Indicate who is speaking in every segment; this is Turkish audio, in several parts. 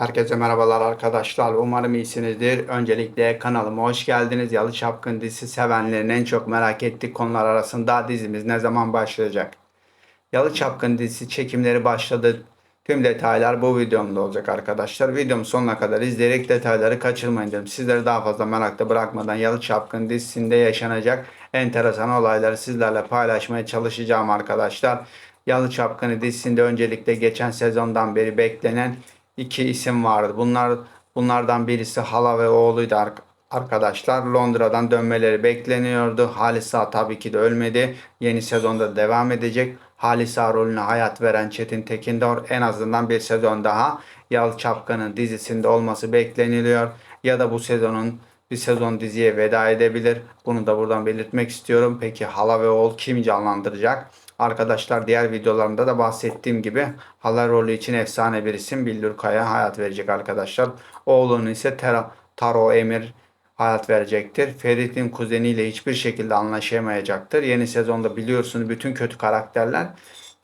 Speaker 1: Herkese merhabalar arkadaşlar. Umarım iyisinizdir. Öncelikle kanalıma hoş geldiniz. Yalı Çapkın dizisi sevenlerin en çok merak ettiği konular arasında dizimiz ne zaman başlayacak? Yalı Çapkın dizisi çekimleri başladı. Tüm detaylar bu videomda olacak arkadaşlar. Videomu sonuna kadar izleyerek detayları kaçırmayın dedim. Sizleri daha fazla merakta bırakmadan Yalı Çapkın dizisinde yaşanacak enteresan olayları sizlerle paylaşmaya çalışacağım arkadaşlar. Yalı Çapkını dizisinde öncelikle geçen sezondan beri beklenen iki isim vardı. Bunlar bunlardan birisi hala ve oğluydu ar- arkadaşlar. Londra'dan dönmeleri bekleniyordu. Halisa tabii ki de ölmedi. Yeni sezonda devam edecek. Halisa rolüne hayat veren Çetin Tekindor en azından bir sezon daha Yalı Çapkın'ın dizisinde olması bekleniliyor. Ya da bu sezonun bir sezon diziye veda edebilir. Bunu da buradan belirtmek istiyorum. Peki hala ve oğul kim canlandıracak? Arkadaşlar diğer videolarımda da bahsettiğim gibi hala rolü için efsane bir isim Billur Kaya hayat verecek arkadaşlar. Oğlunu ise Tera, Taro Emir hayat verecektir. Ferit'in kuzeniyle hiçbir şekilde anlaşamayacaktır. Yeni sezonda biliyorsunuz bütün kötü karakterler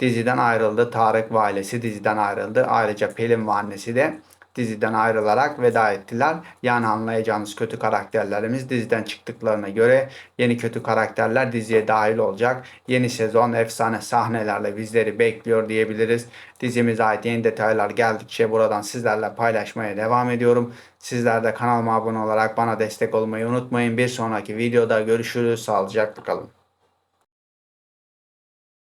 Speaker 1: diziden ayrıldı. Tarık ve ailesi diziden ayrıldı. Ayrıca Pelin ve annesi de diziden ayrılarak veda ettiler. Yani anlayacağınız kötü karakterlerimiz diziden çıktıklarına göre yeni kötü karakterler diziye dahil olacak. Yeni sezon efsane sahnelerle bizleri bekliyor diyebiliriz. Dizimize ait yeni detaylar geldikçe buradan sizlerle paylaşmaya devam ediyorum. Sizler de kanalıma abone olarak bana destek olmayı unutmayın. Bir sonraki videoda görüşürüz. Sağlıcakla kalın.